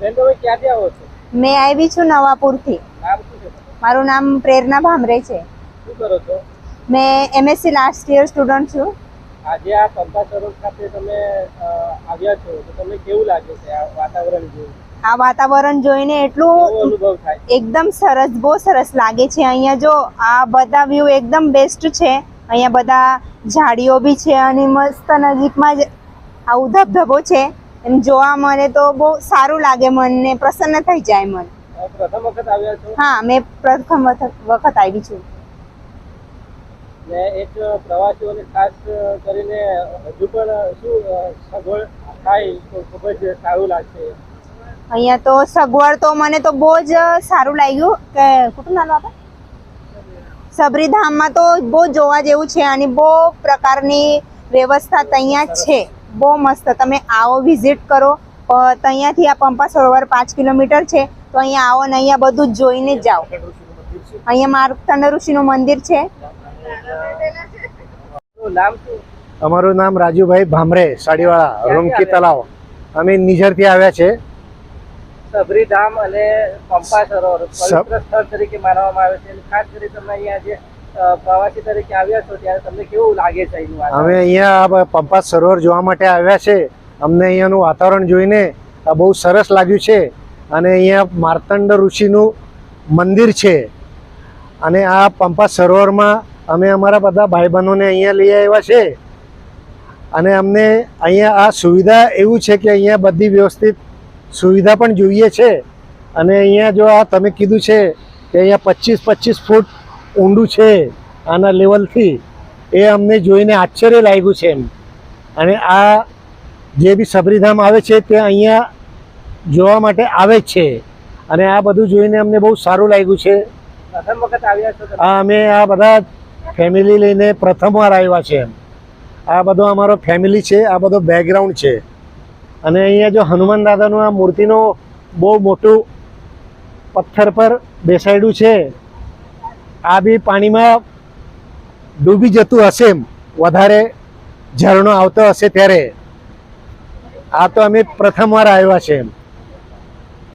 મેં આવી છું નવાપુરથી? મારું નામ પ્રેરણા ભામરે છે. શું કરો છો? મેં એમએસસી લાસ્ટ યર સ્ટુડન્ટ છું. આજે આ પંપા સરોવર ખાતે તમે આવ્યા છો તો તમને કેવું લાગે છે આ વાતાવરણ જોઈને? આ વાતાવરણ જોઈને એટલું એકદમ સરસ બહુ સરસ લાગે છે. અહીંયા જો આ બધા વ્યૂ એકદમ બેસ્ટ છે. અહીંયા બધા ઝાડીઓ બી છે અને મસ્ત નજીકમાં જ આવું ધબધબો છે. એમ જોવા મળે તો બહુ સારું લાગે મનને પ્રસન્ન થઈ જાય મન. પ્રથમ વખત આવ્યા છો? હા મેં પ્રથમ વખત આવી છું. ને એક પ્રવાસીઓને ખાસ કરીને હજુ પણ શું સગવડ થાય તો ખૂબ જ સારું લાગશે. અહીંયા તો સગવડ તો મને તો બહુ જ સારું લાગ્યું. કે કુટુંબ નાનું આપણે સબરીધામમાં તો બહુ જોવા જેવું છે અને બહુ પ્રકારની વ્યવસ્થા ત્યાં છે. બહુ મસ્ત. તમે આવો વિઝિટ કરો. ત્યાંથી આ પંપા સરોવર પાંચ કિલોમીટર છે. તો અહીંયા આવો ને અહીંયા બધું જોઈને જ જાઓ. અહીંયા માર્કંડ ઋષિનું મંદિર છે. અમારું નામ રાજુભાઈ ભામરે સાડીવાળા રૂમકી તલાવ અમે નિઝરથી આવ્યા છે. સબરીધામ અને પંપા સરોવર પવિત્ર સ્થળ તરીકે માનવામાં આવે છે. ખાસ કરી તમે અહીંયા જે પ્રવાસી તરીકે આવ્યા છો ત્યારે તમને કેવું લાગે છે અમે અહીંયા આ પંપા સરોવર જોવા માટે આવ્યા છે. અમને અહીંયાનું વાતાવરણ જોઈને બહુ સરસ લાગ્યું છે. અને અહીંયા માર્તંડ ઋષિનું મંદિર છે. અને આ પંપા સરોવરમાં અમે અમારા બધા ભાઈ બહેનોને અહીંયા લઈ આવ્યા છે. અને અમને અહીંયા આ સુવિધા એવું છે કે અહીંયા બધી વ્યવસ્થિત સુવિધા પણ જોઈએ છે. અને અહીંયા જો આ તમે કીધું છે કે અહીંયા પચીસ પચીસ ફૂટ ઊંડું છે આના લેવલથી એ અમને જોઈને આશ્ચર્ય લાગ્યું છે એમ. અને આ જે બી સબરીધામ આવે છે તે અહીંયા જોવા માટે આવે છે. અને આ બધું જોઈને અમને બહુ સારું લાગ્યું છે. પ્રથમ વખત આવ્યા છો આ અમે આ બધા ફેમિલી લઈને પ્રથમવાર આવ્યા છે એમ. આ બધો અમારો ફેમિલી છે આ બધો બેકગ્રાઉન્ડ છે. અને અહીંયા જો હનુમાન દાદાનું આ મૂર્તિનું બહુ મોટું પથ્થર પર બેસાડ્યું છે. આ બી પાણીમાં ડૂબી જતું હશે વધારે ઝરણો આવતો હશે ત્યારે. આ તો અમે પ્રથમવાર આવ્યા છે એમ.